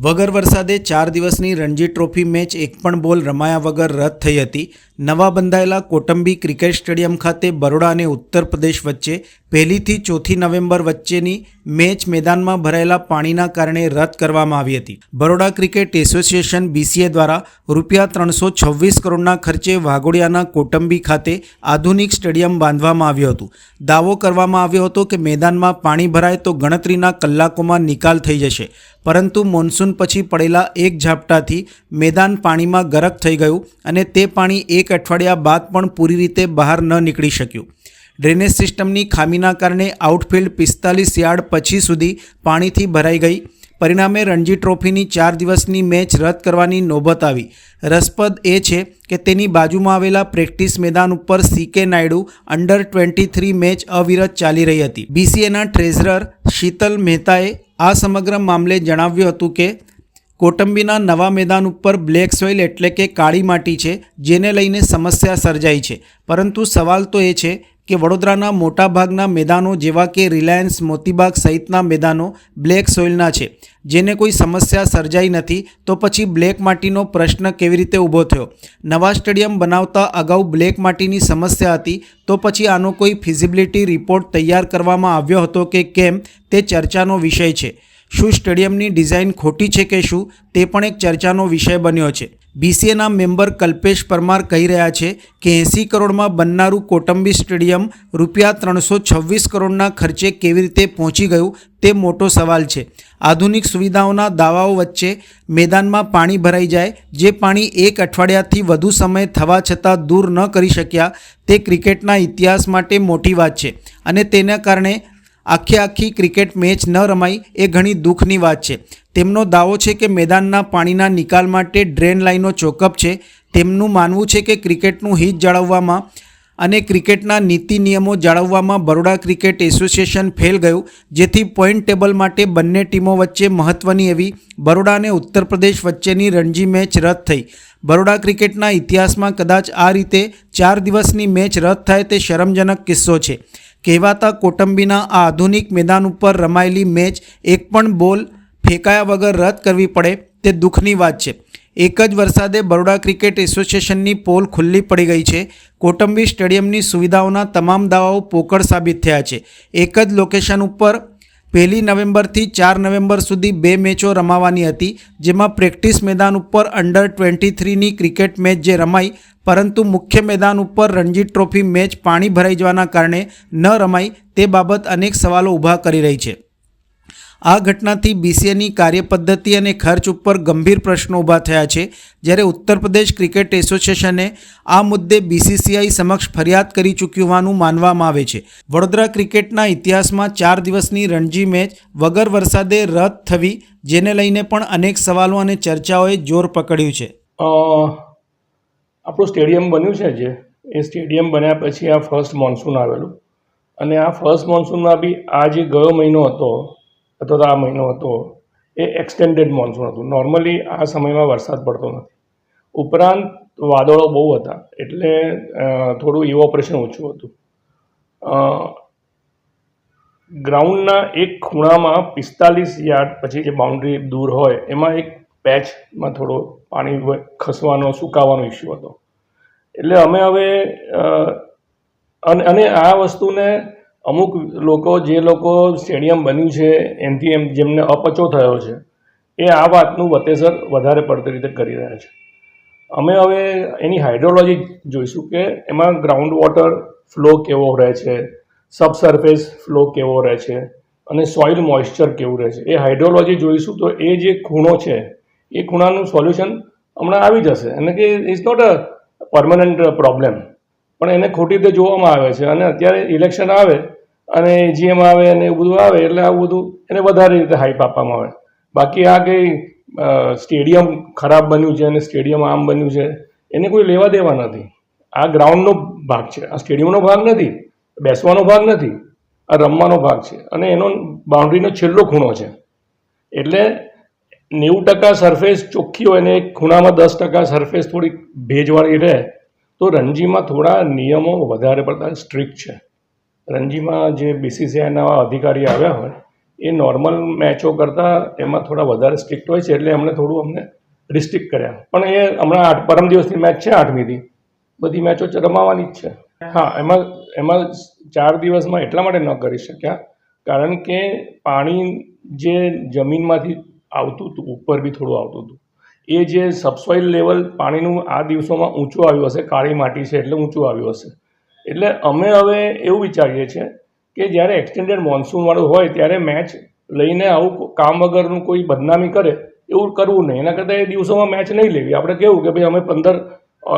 વગર વરસાદે ચાર દિવસની રણજી ટ્રોફી મેચ એક પણ બોલ રમાયા વગર રદ થઈ હતી. નવા બંધાયેલા કોટંબી ક્રિકેટ સ્ટેડિયમ ખાતે બરોડા અને ઉત્તર પ્રદેશ વચ્ચે પહેલીથી ચોથી નવેમ્બર વચ્ચેની મેચ મેદાનમાં ભરાયેલા પાણીના કારણે રદ કરવામાં આવી હતી. બરોડા ક્રિકેટ એસોસિએશન બીસીએ દ્વારા રૂપિયા ત્રણસો છવ્વીસ કરોડના ખર્ચે વાઘોડિયાના કોટંબી ખાતે આધુનિક સ્ટેડિયમ બાંધવામાં આવ્યું હતું. દાવો કરવામાં આવ્યો હતો કે મેદાનમાં પાણી ભરાય તો ગણતરીના કલાકોમાં નિકાલ થઈ જશે. પરંતુ મોન્સૂન પછી પડેલા એક ઝાપટાથી મેદાન પાણીમાં ગરક થઈ ગયું અને તે પાણી એક અઠવાડિયા બાદ પણ પૂરી રીતે બહાર ન નીકળી શક્યું. ડ્રેનેજ સિસ્ટમની ખામીના કારણે આઉટફિલ્ડ પિસ્તાલીસ યાર્ડ પછી સુધી પાણીથી ભરાઈ ગઈ. પરિણામે રણજી ટ્રોફીની ચાર દિવસની મેચ રદ કરવાની નોબત આવી. રસપ્રદ એ છે કે તેની બાજુમાં આવેલા પ્રેક્ટિસ મેદાન ઉપર C K Naidu under twenty three match અવિરત ચાલી રહી હતી. બીસીએના ટ્રેઝરર શીતલ મહેતાએ આ સમગ્ર મામલે જણાવ્યું હતું કે કોટંબીના નવા મેદાન ઉપર બ્લેક સોઇલ એટલે કે કાળી માટી છે, જેને લઈને સમસ્યા સર્જાઈ છે. પરંતુ સવાલ તો એ છે કે વડોદરાના મોટાભાગના મેદાનો જેવા કે રિલાયન્સ, મોતીબાગ સહિતના મેદાનો બ્લેક સોઇલના છે. જેને કોઈ સમસ્યા સર્જાઈ નથી, તો પછી બ્લેક માટીનો પ્રશ્ન કેવી રીતે ઊભો થયો? નવા સ્ટેડિયમ બનાવતા અગાઉ બ્લેક માટીની સમસ્યા હતી, તો પછી આનો કોઈ ફિઝિબિલિટી રિપોર્ટ તૈયાર કરવામાં આવ્યો હતો કે કેમ, તે ચર્ચાનો વિષય છે. શું સ્ટેડિયમની ડિઝાઇન ખોટી છે કે શું તે પણ એક ચર્ચાનો વિષય બન્યો છે. બીસીએના મેમ્બર કલ્પેશ પરમાર કહી રહ્યા છે કે એંસી કરોડમાં બનનારું કોટંબી સ્ટેડિયમ રૂપિયા ત્રણસો છવ્વીસ કરોડના ખર્ચે કેવી રીતે પહોંચી ગયું તે મોટો સવાલ છે. આધુનિક સુવિધાઓના દાવાઓ વચ્ચે મેદાનમાં પાણી ભરાઈ જાય, જે પાણી એક અઠવાડિયાથી વધુ સમય થવા છતાં દૂર ન કરી શક્યા તે ક્રિકેટના ઇતિહાસ માટે મોટી વાત છે અને તેના કારણે આખે આખી ક્રિકેટ મેચ ન રમાઈ એ ઘણી દુઃખની વાત છે. તેમનો દાવો છે કે મેદાનના પાણીના નિકાલ માટે ડ્રેન લાઈનો ચોકઅપ છે. તેમનું માનવું છે કે ક્રિકેટનું હિત જાળવવામાં અને ક્રિકેટના નીતિ નિયમો જાળવવામાં બરોડા ક્રિકેટ એસોસિએશન ફેલ ગયું, જેથી પોઈન્ટ ટેબલ માટે બંને ટીમો વચ્ચે મહત્ત્વની એવી બરોડા અને ઉત્તર પ્રદેશ વચ્ચેની રણજી મેચ રદ થઈ. બરોડા ક્રિકેટના ઇતિહાસમાં કદાચ આ રીતે ચાર દિવસની મેચ રદ થાય તે શરમજનક કિસ્સો છે. કહેવાતા કોટંબીના આ આધુનિક મેદાન ઉપર રમાયેલી મેચ એક પણ બોલ ફેંકાયા વગર રદ કરવી પડે તે દુઃખની વાત છે. એક જ વરસાદે બરોડા ક્રિકેટ એસોસિએશનની પોલ ખુલ્લી પડી ગઈ છે. કોટંબી સ્ટેડિયમની સુવિધાઓના તમામ દાવાઓ પોકળ સાબિત થયા છે. એક જ લોકેશન ઉપર પહેલી નવેમ્બરથી ચાર નવેમ્બર સુધી બે મેચો રમાવાની હતી, જેમાં પ્રેક્ટિસ મેદાન ઉપર અંડર ટ્વેન્ટી થ્રીની ક્રિકેટ મેચ જે રમાઈ, પરંતુ મુખ્ય મેદાન ઉપર રણજી ટ્રોફી મેચ પાણી ભરાઈ જવાના કારણે ન રમાઈ, તે બાબત અનેક સવાલો ઊભા કરી રહી છે. આ ઘટનાથી બીસીએની કાર્યપદ્ધતિ અને ખર્ચ ઉપર ગંભીર પ્રશ્નો ઊભા થયા છે. જ્યારે ઉત્તર પ્રદેશ ક્રિકેટ એસોસિએશને આ મુદ્દે બીસીસીઆઈ સમક્ષ ફરિયાદ કરી ચૂક્યું હોવાનું માનવામાં આવે છે. વડોદરા ક્રિકેટના ઇતિહાસમાં ચાર દિવસની રણજી મેચ વગર વરસાદે રદ થવી જેને લઈને પણ અનેક સવાલો અને ચર્ચાઓએ જોર પકડ્યું છે. આપણું સ્ટેડિયમ બન્યું છે જે. એ સ્ટેડિયમ બન્યા પછી આ ફર્સ્ટ મોન્સૂન આવેલું. અને આ ફર્સ્ટ મોન્સૂનમાં બી આ જે ગયો મહિનો હતો અથવા તો આ મહિનો હતો, એ એક્સટેન્ડેડ મોન્સૂન હતું. નોર્મલી આ સમયમાં વરસાદ પડતો નથી. ઉપરાંત વાદળો બહુ હતા, એટલે થોડું ઇવોપરેશન ઓછું હતું. ગ્રાઉન્ડના એક ખૂણામાં પિસ્તાલીસ યાર્ડ પછી જે બાઉન્ડ્રી દૂર હોય, એમાં એક પેચમાં થોડો પાણી ખસવાનો, સુકાવાનો ઇસ્યુ હતો. એટલે અમે હવે અને આ વસ્તુને અમુક લોકો જે લોકો સ્ટેડિયમ બન્યું છે એનાથી એમ જેમને અપચો થયો છે, એ આ વાતનું વતેસર વધારે પડતી રીતે કરી રહ્યા છે. અમે હવે એની હાઇડ્રોલોજી જોઈશું કે એમાં ગ્રાઉન્ડ વોટર ફ્લો કેવો રહે છે, સબસર્ફેસ ફ્લો કેવો રહે છે, અને સોઇલ મોઇશ્ચર કેવું રહે છે. એ હાઇડ્રોલોજી જોઈશું તો એ જે ખૂણો છે, એ ખૂણાનું સોલ્યુશન હમણાં આવી જશે. અને કે is not a permanent problem પણ એને ખોટી રીતે જોવામાં આવે છે. અને અત્યારે ઇલેક્શન આવે અને જીએમ આવે અને એવું બધું આવે એટલે આવું બધું એને વધારે રીતે હાઈપ આપવામાં આવે. બાકી આ કંઈ સ્ટેડિયમ ખરાબ બન્યું છે અને સ્ટેડિયમ આમ બન્યું છે, એને કોઈ લેવા દેવા નથી. આ ગ્રાઉન્ડનો ભાગ છે. આ સ્ટેડિયમનો ભાગ નથી, બેસવાનો ભાગ નથી, આ રમવાનો ભાગ છે. અને એનો બાઉન્ડ્રીનો છેલ્લો ખૂણો છે. એટલે નેવું ટકા સરફેસ ચોખ્ખી હોય અને એક ખૂણામાં દસ ટકા સરફેસ થોડીક ભેજવાળી રહે, તો રણજીમાં થોડા નિયમો વધારે પડતા સ્ટ્રિક્ટ છે. રણજીમાં જે બીસીસીઆઈના અધિકારી આવ્યા હોય, એ નોર્મલ મેચો કરતાં એમાં થોડા વધારે સ્ટ્રિક્ટ હોય છે, એટલે એમણે થોડું અમને રિસ્ટ્રિક્ટ કર્યા. પણ એ હમણાં આઠ, પરમ દિવસની મેચ છે આઠમીથી બધી મેચો રમાવાની જ છે. હા, એમાં એમાં ચાર દિવસમાં એટલા માટે ન કરી શક્યા, કારણ કે પાણી જે જમીનમાંથી આવતું હતું, ઉપર બી થોડું આવતું હતું. એ જે સબસોઇલ લેવલ પાણીનું આ દિવસોમાં ઊંચું આવ્યું હશે, કાળી માટી છે એટલે ઊંચું આવ્યું હશે. એટલે અમે હવે એવું વિચારીએ છીએ કે જ્યારે એક્સટેન્ડેડ મોન્સૂનવાળું હોય ત્યારે મેચ લઈને આવું કામ વગરનું કોઈ બદનામી કરે, એવું કરવું નહીં. એના કરતાં એ દિવસોમાં મેચ નહીં લેવી. આપણે કેવું કે ભાઈ અમે પંદર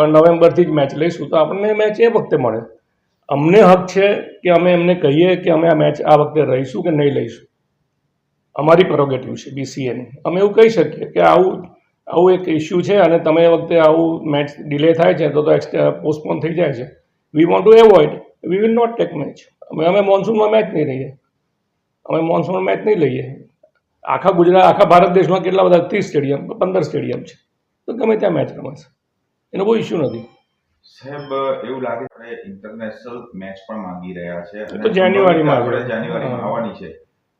નવેમ્બરથી જ મેચ લઈશું. તો આપણને મેચ એ વખતે મળે. અમને હક છે કે અમે એમને કહીએ કે અમે આ મેચ આ વખતે રહીશું કે નહીં લઈશું. અમારી પ્રોગેટિવ છે બીસીએની અમે એવું કહી શકીએ કે આવું આવું એક ઇસ્યુ છે અને તમે વખતે આવું મેચ ડિલે થાય છે તો તો પોસ્ટપોન થઈ જાય છે. We want to avoid we will not take match અમે અમે મોન્સૂનમાં મેચ નહીં રહીએ. અમે મોન્સૂનમાં મેચ નહીં લઈએ. આખા ગુજરાત આખા ભારત દેશમાં કેટલા બધા ત્રીસ સ્ટેડિયમ પંદર સ્ટેડિયમ છે. તો ગમે ત્યાં મેચ રમાશે. એનો કોઈ ઇસ્યુ નથી. સાહેબ એવું લાગે છે ઇન્ટરનેશનલ મેચ પણ માંગી રહ્યા છે તો જાન્યુઆરીમાં આપણે. જાન્યુઆરીમાં આવવાની છે.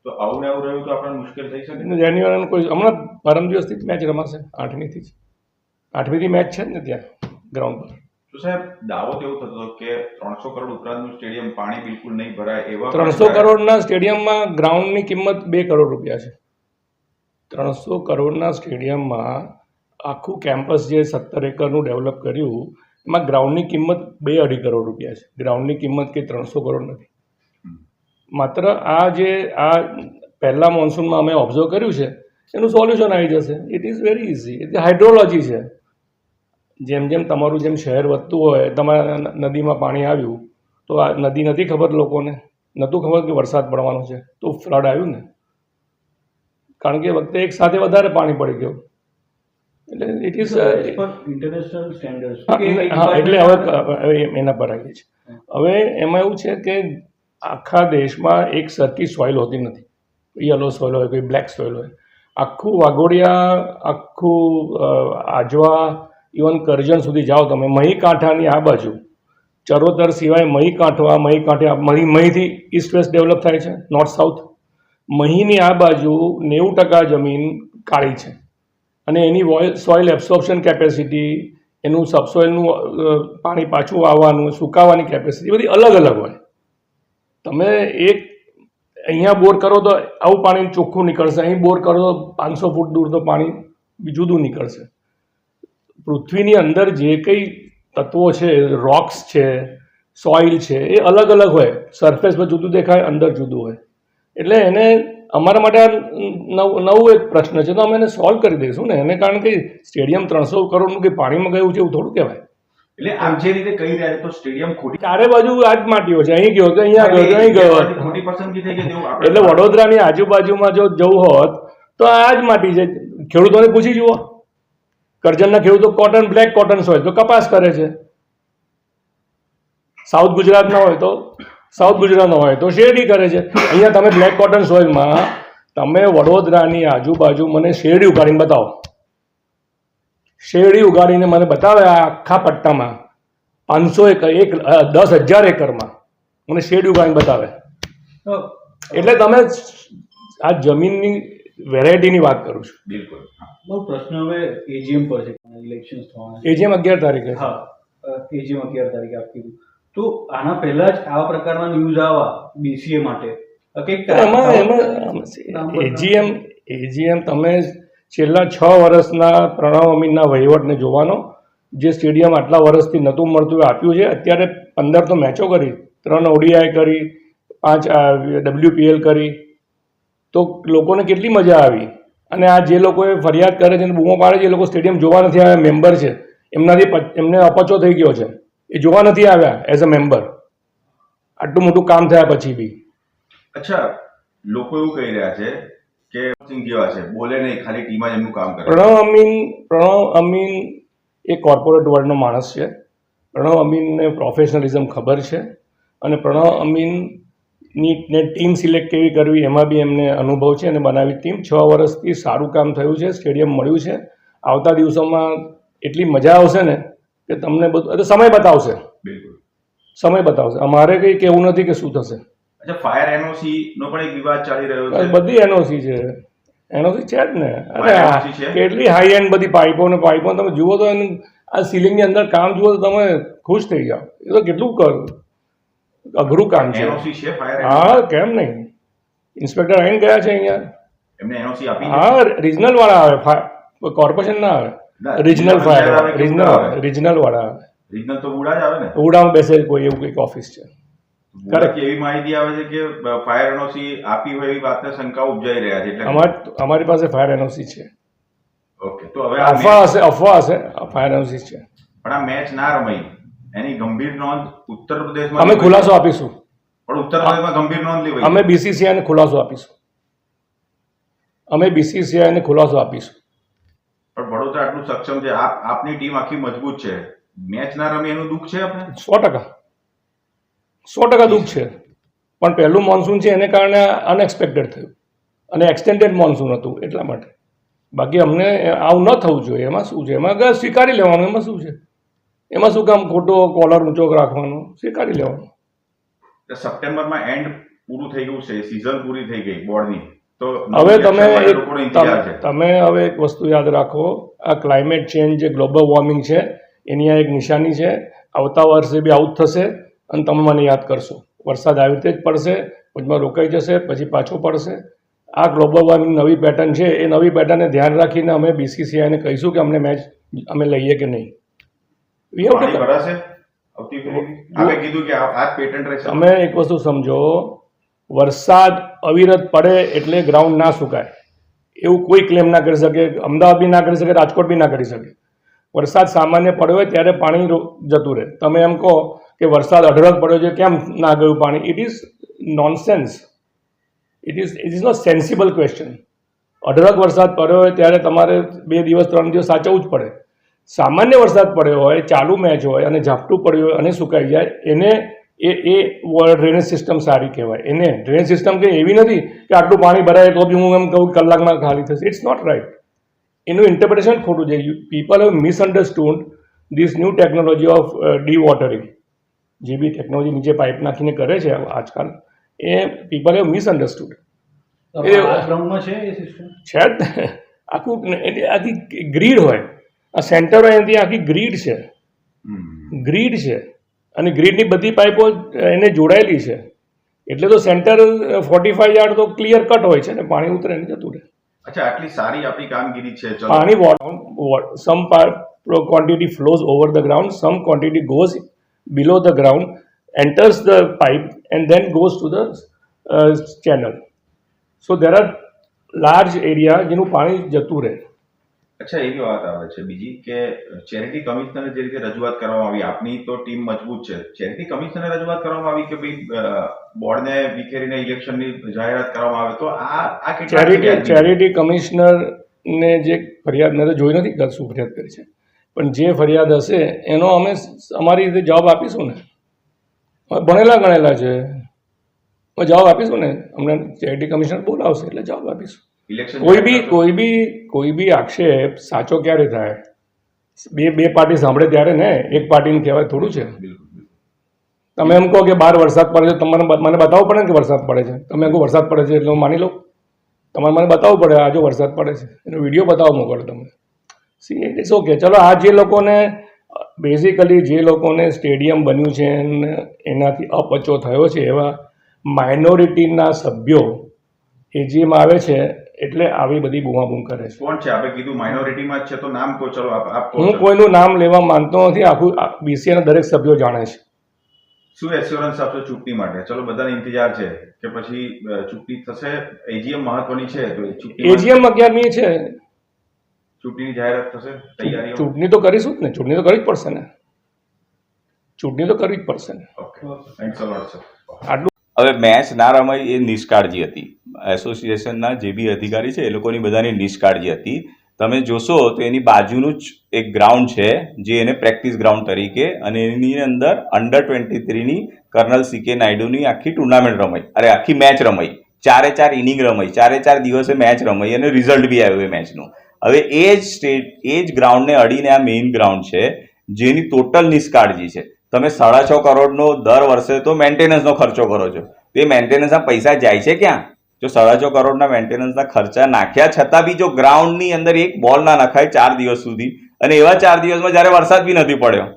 તો આવું ને આવું રહ્યું તો આપણને મુશ્કેલ થઈ શકે? એટલે જાન્યુઆરીનું કોઈ હમણાં પરમ દિવસથી જ મેચ રમાશે. આઠમીથી જ. આઠમીથી મેચ છે જ ને ત્યાં ગ્રાઉન્ડ પર. તો સાહેબ દાવો એવો થતો હતો કે ત્રણસો કરોડ ઉપરાંતનું સ્ટેડિયમ પાણી બિલકુલ નહીં ભરાય એવા ત્રણસો કરોડના સ્ટેડિયમમાં ગ્રાઉન્ડની કિંમત બે કરોડ રૂપિયા છે. ત્રણસો કરોડના સ્ટેડિયમમાં આખું કેમ્પસ જે સત્તર એકરનું ડેવલપ કર્યું એમાં ગ્રાઉન્ડની કિંમત બે અઢી કરોડ રૂપિયા છે. ગ્રાઉન્ડની કિંમત કે ત્રણસો કરોડ નથી. માત્ર આ જે આ પહેલા મોન્સૂનમાં અમે ઓબ્ઝર્વ કર્યું છે એનું સોલ્યુશન આવી જશે. ઇટ ઇઝ વેરી ઇઝી એટલે હાઇડ્રોલોજી છે. જેમ જેમ તમારું જેમ શહેર વધતું હોય તમારા નદીમાં પાણી આવ્યું તો આ નદી નથી ખબર લોકોને. નહોતું ખબર કે વરસાદ પડવાનો છે. તો ફ્લડ આવ્યું ને. કારણ કે વખતે એક સાથે વધારે પાણી પડી ગયું. એટલે ઇટ ઇઝ ઇન્ટરનેશનલ સ્ટેન્ડર્ડ હા એટલે હવે હવે એના પર આવીએ છીએ. હવે એમાં એવું છે કે આખા દેશમાં એક સરખી સોઇલ હોતી નથી. યલો સોઇલ હોય કોઈ બ્લેક સોઇલ હોય. આખું વાઘોડિયા આખું આજવા ઇવન કરજણ સુધી જાઓ તમે. મહી કાંઠાની આ બાજુ. ચરોતર સિવાય મહી કાંઠવા મહી કાંઠે આ મહી, મહીથી ઈસ્ટ વેસ્ટ ડેવલપ થાય છે. નોર્થ સાઉથ મહીની આ બાજુ નેવું ટકા જમીન કાળી છે. અને એની સોઇલ એબ્સોર્પ્શન કેપેસિટી એનું સબસોઇલનું પાણી પાછું આવવાનું, સુકાવાની કેપેસિટી બધી અલગ અલગ હોય. તમે એક અહીંયા બોર કરો તો આવું પાણી ચોખ્ખું નીકળશે. અહીં બોર કરો તો પાંચસો ફૂટ દૂર તો પાણી જુદું નીકળશે. પૃથ્વીની અંદર જે કંઈ તત્વો છે રોક્સ છે સોઇલ છે એ અલગ અલગ હોય. સરફેસ પર જુદું દેખાય અંદર જુદું હોય. એટલે એને અમારા માટે આ નવ નવું એક પ્રશ્ન છે. તો અમે એને સોલ્વ કરી દઈશું ને. એને કારણ કે સ્ટેડિયમ ત્રણસો કરોડનું કે પાણીમાં ગયું છે એવું થોડું કહેવાય. એટલે આમ જે રીતે કહી રહ્યા તો સ્ટેડિયમ ખોટી ચારે બાજુ આ જ માટીઓ છે. અહીં ગયો તો અહીંયા ગયો તો અહીં ગયો. ખોટી પસંદગી થઈ ગઈ એટલે વડોદરાની આજુબાજુમાં જો જવું હોત તો આ જ માટી છે. ખેડૂતોને પૂછી જુઓ. કરજણના ખેડૂતો કોટન બ્લેક કોટન હોય તો કપાસ કરે છે. સાઉથ ગુજરાતના હોય તો સાઉથ ગુજરાતનો હોય તો શેરડી કરે છે. અહીંયા તમે બ્લેક કોટન સોઇલમાં તમે વડોદરાની આજુબાજુ મને શેરડી ઉગાડીને બતાવો. શેરડી ઉગાડીને મને બતાવે આખા પટ્ટામાં પાંચસો એકર એક દસ હજાર એકરમાં. મને શેરડી ઉગાડીને બતાવે. એટલે તમે આ જમીનની વેરાયટીની વાત કરું છું. બિલકુલ હા. બહુ પ્રશ્ન હવે એજીએમ પર છે ઇલેક્શન થવાના એજીએમ અગિયાર તારીખે હા એજીએમ અગિયાર તારીખે આપી તો આના પહેલા જ આવા પ્રકારના ન્યૂઝ આવા બીસીએ માટે. એમાં એમાં એજીએમ એજીએમ તમે છેલ્લા છ વર્ષના પ્રણવ અમીનના વહીવટને જોવાનો. જે સ્ટેડિયમ આટલા વર્ષથી નહોતું મળતું એ આપ્યું છે. અત્યારે પંદર તો મેચો કરી. ત્રણ ઓડીઆઈ કરી પાંચ ડબલ્યુપીએલ કરી. તો લોકોને કેટલી મજા આવી. અને આ જે લોકોએ ફરિયાદ કરે છે અને બૂમો પાડે છે એ લોકો સ્ટેડિયમ જોવા નથી આવ્યા મેમ્બર છે. એમનાથી એમને અપચો થઈ ગયો છે. એ જોવા નથી આવ્યા એઝ અ મેમ્બર. આટલું મોટું કામ થયા પછી બી. અચ્છા લોકો એવું કહી રહ્યા છે કે જેવા છે બોલે નહીં ખાલી ટીમ જ એમનું કામ કરે. પ્રણવ અમીન પ્રણવ અમીન એ કોર્પોરેટ વર્લ્ડનો માણસ છે. પ્રણવ અમીનને પ્રોફેશનલિઝમ ખબર છે. અને પ્રણવ અમીનની ને ટીમ સિલેક્ટ કેવી કરવી એમાં બી એમને અનુભવ છે અને બનાવી ટીમ છ વર્ષથી સારું કામ થયું છે સ્ટેડિયમ મળ્યું છે. આવતા દિવસોમાં એટલી મજા આવશે ને કે તમને બધું સમય બતાવશે. બિલકુલ. સમય બતાવશે. અમારે કંઈ કહેવું નથી કે શું થશે. અચ્છા ફાયર એનઓસી નો પણ એક વિવાદ ચાલી રહ્યો છે. બધી એનઓસી છે. એનઓસી છે જ ને. અને કેટલી હાઈ એન્ડ બધી પાઇપો ને પાઇપો. તમે જુઓ તો એનું આ સીલિંગની અંદર કામ જુઓ તો તમે ખુશ થઈ જાઓ. એ તો કેટલું કર અઘરું કામ છે. એનઓસી છે ફાયર હા કેમ નહીં? ઇન્સ્પેક્ટર આવીને ગયા છે અહીંયા. એમને એનઓસી આપી હા રિજનલ વાળા આવે કોર્પોરેશન ના આવે. Regional fire regional? રિજનલ વાળા આવે. રિજનલ તો ઉડા જ આવે ને? ઉડામાં બેસે કોઈ એવું કંઈક ઓફિસ છે. બુડાથી એવી માહિતી આવે છે કે ફાયર એનઓસી આપી હોય એવી વાતને શંકા ઉપજાઈ રહ્યા છે એટલે? અમારી પાસે ફાયર એનઓસી છે. ઓકે તો હવે અફવા હશે અફવા હશે ફાયર એનઓસી છે. પણ આ મેચ ના રમાઈ. એની ગંભીર નોંધ ઉત્તર પ્રદેશમાં અમે ખુલાસો આપીશું. પણ ઉત્તર પ્રદેશમાં ગંભીર નોંધ લેવાઈ અમે બીસીસીઆઈને ખુલાસો આપીશું. અમે બીસીસીઆઈને ખુલાસો આપીશું. પણ વડોદરા આટલું સક્ષમ છે. આપ આપની ટીમ આખી મજબૂત છે. મેચ ના રમી એનું દુઃખ છે આપણે સો ટકા. સો ટકા દુઃખ છે. પણ પહેલું મોન્સૂન છે એને કારણે અનએક્સપેક્ટેડ થયું. અને એક્સટેન્ડેડ મોન્સૂન હતું એટલા માટે. બાકી અમને આવું ન થવું જોઈએ. એમાં શું છે? એમાં સ્વીકારી લેવાનું. એમાં શું છે? એમાં શું કામ ખોટો કોલર ઊંચો રાખવાનો? સ્વીકારી લેવાનો. સપ્ટેમ્બરમાં એન્ડ પૂરું થઈ ગયું છે સિઝન પૂરી થઈ ગઈ બોર્ડની તો હવે તમે એક તમે- હવે એક વસ્તુ યાદ રાખો આ ક્લાઇમેટ ચેન્જ જે ગ્લોબલ વોર્મિંગ છે એની આ એક નિશાની છે. આવતા વર્ષે બી આવું થશે અને તમે મને યાદ કરશો. વરસાદ આવી રીતે જ પડશે વચમાં રોકાઈ જશે પછી પાછો પડશે. આ ગ્લોબલ વોર્મિંગ નવી પેટર્ન છે એ નવી પેટર્નને ધ્યાન રાખીને અમે બીસીસીઆઈને કહીશું કે અમને મેચ અમે લઈએ કે નહીં. We have to ભરાશે આપે કીધું કે આ આ પેટન્ટ રહેશે તમે એક વસ્તુ સમજો વરસાદ અવિરત પડે એટલે ગ્રાઉન્ડ ના સુકાય. એવું કોઈ ક્લેમ ના કરી શકે અમદાવાદ બી ના કરી શકે રાજકોટ બી ના કરી શકે. વરસાદ સામાન્ય પડ્યો હોય ત્યારે પાણી જતું રહે. તમે એમ કહો કે વરસાદ અઢળક પડ્યો છે કેમ ના ગયું પાણી? It is nonsense it is it is not sensible question અઢળક વરસાદ પડ્યો હોય ત્યારે તમારે બે દિવસ ત્રણ દિવસ સાચવવું જ પડે. સામાન્ય વરસાદ પડ્યો હોય ચાલુ મેચ હોય અને ઝાપટું પડ્યું હોય અને સુકાઈ જાય એને એ એ ડ્રેનેજ સિસ્ટમ સારી કહેવાય. એને ડ્રેનેજ સિસ્ટમ કંઈ એવી નથી કે આટલું પાણી ભરાય તો બી હું એમ કહું કલાકમાં ખાલી થશે. ઇટ્સ નોટ રાઈટ એનું ઇન્ટરપ્રિટેશન ખોટું છે. People have misunderstood this new technology of dewatering જે બી ટેકનોલોજી નીચે પાઇપ નાખીને કરે છે આજકાલ એ પીપલ હેવ મિસઅન્ડરસ્ટુડ એ- છે જ. આખું આખી ગ્રીડ હોય. આ સેન્ટર એનાથી આખી ગ્રીડ છે. ગ્રીડ છે અને ગ્રીડની બધી પાઇપો એને જોડાયેલી છે એટલે તો સેન્ટર ફોર્ટી ફાઈવ યાર્ડ તો ક્લિયર કટ હોય છે ને પાણી ઉતરે ને જતું રહે અચ્છા આટલી સારી આપણી કામગીરી છે પાણી સમ quantity flows over the ground some quantity goes below the ground enters the pipe and then goes to the uh, channel so there are large area જેનું પાણી જતું રહે અચ્છા એવી વાત આવે છે. બીજી કે ચેરિટી કમિશનરે જે રીતે રજૂઆત કરવામાં આવી આપની તો ટીમ મજબૂત છે. ચેરિટી કમિશનરે રજૂઆત કરવામાં આવી કે ભાઈ બોર્ડને વિખેરીને ઇલેક્શનની જાહેરાત કરવામાં આવે તો આ આ ચેરિટી ચેરિટી કમિશનરને જે ફરિયાદ મેં તો જોઈ નથી શું ફરિયાદ કરી છે. પણ જે ફરિયાદ હશે એનો અમે અમારી રીતે જવાબ આપીશું ને. ભણેલા ગણેલા છે. જવાબ આપીશું ને. અમને ચેરિટી કમિશનર બોલાવશે એટલે જવાબ આપીશું. ઇલેક્શન કોઈ બી કોઈ બી કોઈ બી આક્ષેપ સાચો ક્યારે થાય? બે બે પાર્ટી સાંભળે ત્યારે ને એક પાર્ટીને કહેવાય થોડું છે. તમે એમ કહો કે બહાર વરસાદ પડે છે તમારે મને બતાવવું પડે ને કે વરસાદ પડે છે? તમે કહો વરસાદ પડે છે એટલે હું માની લઉં. તમારે મને બતાવવું પડે આજે વરસાદ પડે છે. એનો વીડિયો બતાવો મોકલો તમે. સી ઇટ્સ ઓકે ચલો આ જે લોકોને બેઝિકલી જે લોકોને સ્ટેડિયમ બન્યું છે એનાથી અપચો થયો છે એવા માઇનોરિટીના સભ્યો એજીએમ આવે છે એટલે આવી બધી બૂમાબૂમ કરે છે. કોણ છે? આપે કીધું માઇનોરિટીમાં જ છે તો નામ કો ચલો આપ આપ હું કોઈનું નામ લેવા માંગતો નથી આખું બીસીએના દરેક સભ્યો જાણે છે. શું એશ્યોરન્સ આપશો ચૂંટણી માટે? ચલો બધાને ઇંતજાર છે કે પછી ચૂંટણી થશે એજીએમ મહત્વની છે તો એજીએમ અગિયારમી છે. ચૂંટણીની જાહેરાત થશે? તૈયારી ચૂંટણી તો કરીશું જ ને ચૂંટણી તો કરવી જ પડશે ને. ચૂંટણી તો કરવી જ પડશે ને. Okay. Thanks a lot sir આટલું હવે મેચ ના રમાઈ એ નિષ્કાળજી હતી. એસોસિએશનના જે બી અધિકારી છે, એ લોકોની બધાની નિષ્કાળજી હતી. તમે જોશો તો એની બાજુનું જ એક ગ્રાઉન્ડ છે, જે એને પ્રેક્ટિસ ગ્રાઉન્ડ તરીકે અને એની અંદર અંડર ટ્વેન્ટી થ્રીની કર્નલ સી કે નાયડુની આખી ટુર્નામેન્ટ રમાઈ. અરે, આખી મેચ રમાઈ. ચારે ચાર ઇનિંગ રમાઈ. ચારે ચાર દિવસે મેચ રમાઈ અને રિઝલ્ટ બી આવ્યું એ મેચનું હવે એ જ સ્ટેટ એ જ ગ્રાઉન્ડને અડીને આ મેઇન ગ્રાઉન્ડ છે, જેની ટોટલ નિષ્કાળજી છે. તમે સાડા છ કરોડનો દર વર્ષે તો મેન્ટેનન્સનો ખર્ચો કરો છો. તે મેન્ટેનન્સના પૈસા જાય છે ક્યાં? જો સાડા છ કરોડના મેન્ટેનન્સના ખર્ચા નાખ્યા છતાં બી જો ગ્રાઉન્ડની અંદર એક બોલ ના નખાય ચાર દિવસ સુધી, અને એવા ચાર દિવસમાં જ્યારે વરસાદ બી નથી પડ્યો,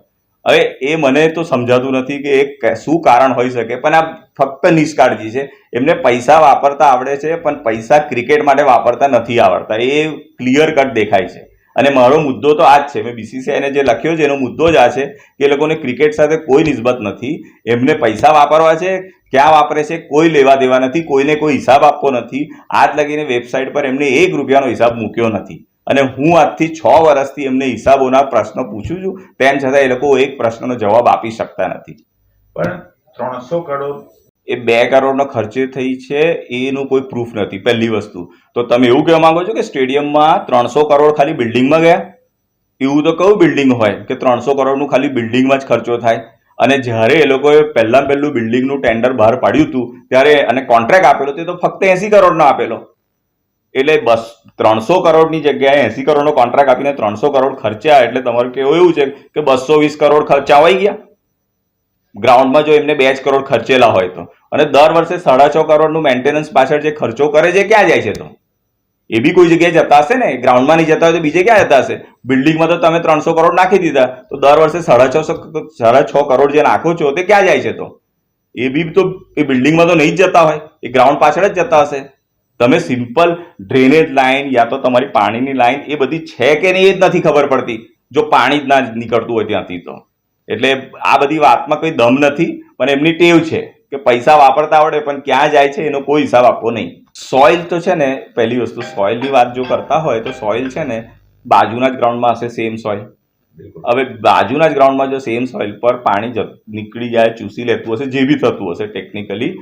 હવે એ મને તો સમજાતું નથી કે એક શું કારણ હોઈ શકે, પણ આ ફક્ત નિષ્કાળજી છે. એમને પૈસા વાપરતા આવડે છે, પણ પૈસા ક્રિકેટ માટે વાપરતા નથી આવડતા. એ ક્લિયર કટ દેખાય છે. અને મારો મુદ્દો તો આ જ છે. મેં બીસીસીઆઈને જે લખ્યો છે, એનો મુદ્દો જ આ છે કે એ લોકોને ક્રિકેટ સાથે કોઈ નિસ્બત નથી. એમને પૈસા વાપરવા છે ક્યાં વાપરે છે કોઈ લેવા દેવા નથી કોઈને કોઈ હિસાબ આપવો નથી. આજ લગીને વેબસાઇટ પર એમને એક રૂપિયાનો હિસાબ મૂક્યો નથી. અને હું આજથી છ વર્ષથી એમને હિસાબોના પ્રશ્નો પૂછું છું તેમ છતાં એ લોકો એક પ્રશ્નનો જવાબ આપી શકતા નથી. પણ ત્રણસો કરોડ એ બે કરોડનો ખર્ચે થઈ છે એનું કોઈ પ્રૂફ નથી પહેલી વસ્તુ. તો તમે એવું કહેવા માંગો છો કે સ્ટેડિયમમાં ત્રણસો કરોડ ખાલી બિલ્ડિંગમાં ગયા? એવું તો કયું બિલ્ડિંગ હોય કે ત્રણસો કરોડનું ખાલી બિલ્ડિંગમાં જ ખર્ચો થાય? અને જ્યારે એ લોકોએ પહેલાં પહેલું બિલ્ડિંગનું ટેન્ડર બહાર પાડ્યું હતું, ત્યારે અને કોન્ટ્રાક્ટ આપેલો તે તો ફક્ત એસી કરોડનો આપેલો. એટલે બસ ત્રણસો કરોડની જગ્યાએ એસી કરોડનો કોન્ટ્રાક્ટ આપીને ત્રણસો કરોડ ખર્ચ્યા, એટલે તમારું કેવું એવું છે કે બસો વીસ કરોડ ખર્ચાવાઈ ગયા? ગ્રાઉન્ડમાં જો એમને બે જ કરોડ ખર્ચેલા હોય તો. અને દર વર્ષે સાડા છ કરોડનું મેન્ટેનન્સ પાછળ જે ખર્ચો કરે છે, ક્યાં જાય છે તો? એ બી કોઈ જગ્યાએ જતા હશે ને? ગ્રાઉન્ડમાં નહીં જતા હોય તો બીજે ક્યાં જતા હશે? બિલ્ડિંગમાં તો તમે ત્રણસો કરોડ નાખી દીધા. તો દર વર્ષે સાડા છ સાડા છ કરોડ જે નાખો છો તે ક્યાં જાય છે તો? એ બી તો, એ બિલ્ડિંગમાં તો નહીં જ જતા હોય. એ ગ્રાઉન્ડ પાછળ જ જતા હશે. તમે સિમ્પલ ડ્રેનેજ લાઇન યા તો તમારી પાણીની લાઇન એ બધી છે કે નહીં એ જ નથી ખબર પડતી. જો પાણી જ ના નીકળતું હોય ત્યાંથી તો. એટલે આ બધી વાતમાં કોઈ દમ નથી, પણ એમની ટેવ છે કે પૈસા વાપરતા આવડે, પણ ક્યાં જાય છે એનો કોઈ હિસાબ આપવો નહીં. સોઇલ તો છે ને પહેલી વસ્તુ સોઇલની વાત જો કરતા હોય તો સોઇલ છે ને બાજુના જ ગ્રાઉન્ડમાં હશે સેમ સોઇલ હવે બાજુના જ ગ્રાઉન્ડમાં જો સેમ સોઇલ પર પાણી નીકળી જાય ચૂસી લેતું હશે જે બી થતું હશે ટેકનિકલી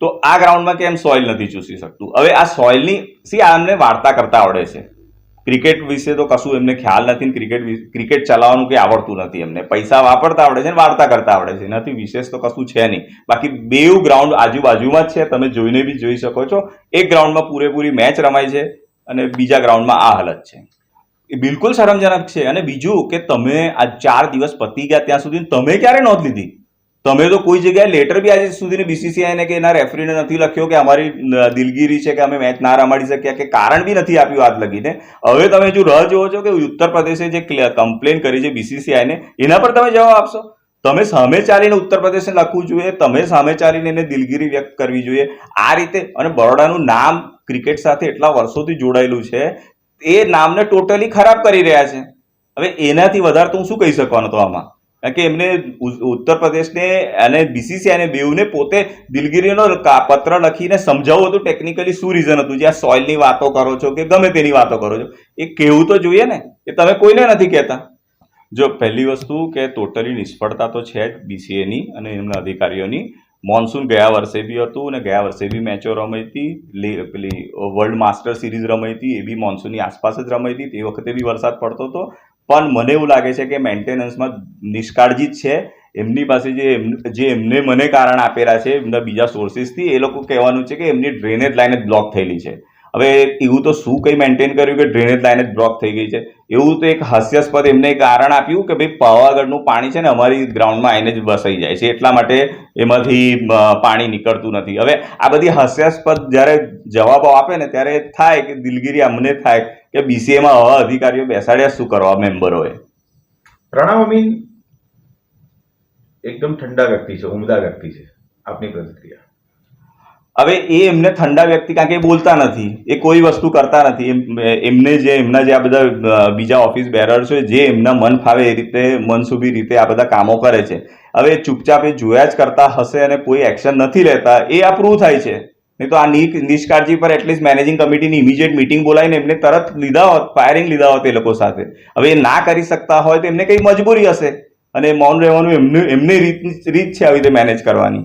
તો આ ગ્રાઉન્ડમાં કેમ સોઇલ નથી ચૂસી શકતું? હવે આ સોઇલની સી આ એમને વાર્તા કરતા આવડે છે? ક્રિકેટ વિશે તો કશું એમને ખ્યાલ નથી ક્રિકેટ ક્રિકેટ ચલાવવાનું કંઈ આવડતું નથી એમને. પૈસા વાપરતા આવડે છે ને વાર્તા કરતા આવડે છે. નથી વિશેષ તો કશું છે નહીં. બાકી બેઉ ગ્રાઉન્ડ આજુબાજુમાં જ છે. તમે જોઈને બી જોઈ શકો છો. એક ગ્રાઉન્ડમાં પૂરેપૂરી મેચ રમાય છે અને બીજા ગ્રાઉન્ડમાં આ હાલત છે. એ બિલકુલ શરમજનક છે. અને બીજું કે તમે આ ચાર દિવસ પતી ગયા ત્યાં સુધી તમે ક્યારે નોંધ લીધી? તમે તો કોઈ જગ્યાએ લેટર બી આજે સુધી બીસીસીઆઈને કે એના રેફરીને નથી લખ્યો કે અમારી દિલગીરી છે કે અમે મેચ ના રમાડી શક્યા કે કારણ બી નથી આપ્યું આજ લગીને. હવે તમે જો રાહ જોવો છો કે ઉત્તર પ્રદેશે જે કમ્પ્લેન કરી છે બીસીસીઆઈને એના પર તમે જવાબ આપશો? તમે સામે ચાલીને ઉત્તર પ્રદેશને લખવું જોઈએ, તમે સામે ચાલીને એને દિલગીરી વ્યક્ત કરવી જોઈએ. આ રીતે, અને બરોડાનું નામ ક્રિકેટ સાથે એટલા વર્ષોથી જોડાયેલું છે, એ નામને ટોટલી ખરાબ કરી રહ્યા છે. હવે એનાથી વધારે તો હું શું કહી શકવાનો તો આમાં? કારણ કે એમને ઉત્તર પ્રદેશને અને બીસીસીઆઈને બેઉને પોતે દિલગીરીનો પત્ર લખીને સમજાવવું હતું. ટેકનિકલી શું રીઝન હતું? જે આ સોઇલની વાતો કરો છો કે ગમે તેની વાતો કરો છો. એ કહેવું તો જોઈએ ને? એ તમે કોઈને નથી કહેતા. જો પહેલી વસ્તુ કે ટોટલી નિષ્ફળતા તો છે જ બીસીએની અને એમના અધિકારીઓની. મોન્સૂન ગયા વર્ષે બી હતું અને ગયા વર્ષે બી મેચો રમાઈ હતી. પેલી વર્લ્ડ માસ્ટર સિરીઝ રમાઈ હતી. એ બી મોન્સૂનની આસપાસ જ રમાઈ હતી. તે વખતે બી વરસાદ પડતો હતો. પણ મને એવું લાગે છે કે મેન્ટેનન્સમાં નિષ્કાળજી જ છે. એમની પાસે જે જે એમને મને કારણ આપેલા છે, એમના બીજા સોર્સિસથી એ લોકો કહેવાનું છે કે એમની ડ્રેનેજ લાઇન જ બ્લોક થયેલી છે. હવે એવું તો શું કંઈ મેન્ટેન કર્યું કે ડ્રેનેજ લાઇન જ બ્લોક થઈ ગઈ છે? એવું તો એક હાસ્યાસ્પદ એમને કારણ આપ્યું કે ભાઈ પાવાગઢનું પાણી છે ને અમારી ગ્રાઉન્ડમાં આવીને જ વસાઈ જાય છે. એટલા માટે એમાંથી પાણી નીકળતું નથી. હવે આ બધી હાસ્યાસ્પદ જ્યારે જવાબો આપે ને ત્યારે થાય કે દિલગીરી અમને થાય કે બીસીએમાં આવા અધિકારીઓ બેસાડ્યા, શું કરવા મેમ્બરોએ? પ્રણવ અમીન, એકદમ ઠંડા વ્યક્તિ છે, ઉમદા વ્યક્તિ છે. આપની પ્રતિક્રિયા. હવે એ એમને ઠંડા વ્યક્તિ કારણ કે બોલતા નથી. એ કોઈ વસ્તુ કરતા નથી. એમ- એમને જે, એમના જે આ બધા બીજા ઓફિસ બેરર છે જે એમના મન ફાવે એ રીતે મનસુબી રીતે આ બધા કામો કરે છે. હવે ચૂપચાપ એ જોયા જ કરતા હશે અને કોઈ એક્શન નથી લેતા, એ આ પ્રૂવ થાય છે. નહીં તો આ નિષ્કાળજી પર એટલીસ્ટ મેનેજિંગ કમિટીની ઇમિડિયેટ મિટિંગ બોલાવીને એમને તરત લીધા હોત ફાયરિંગ લીધા હોત એ લોકો સાથે. હવે એ ના કરી શકતા હોય તો એમને કંઈ મજબૂરી હશે. અને મૌન રહેવાનું એમનું, એમની રીત રીત છે આવી રીતે મેનેજ કરવાની.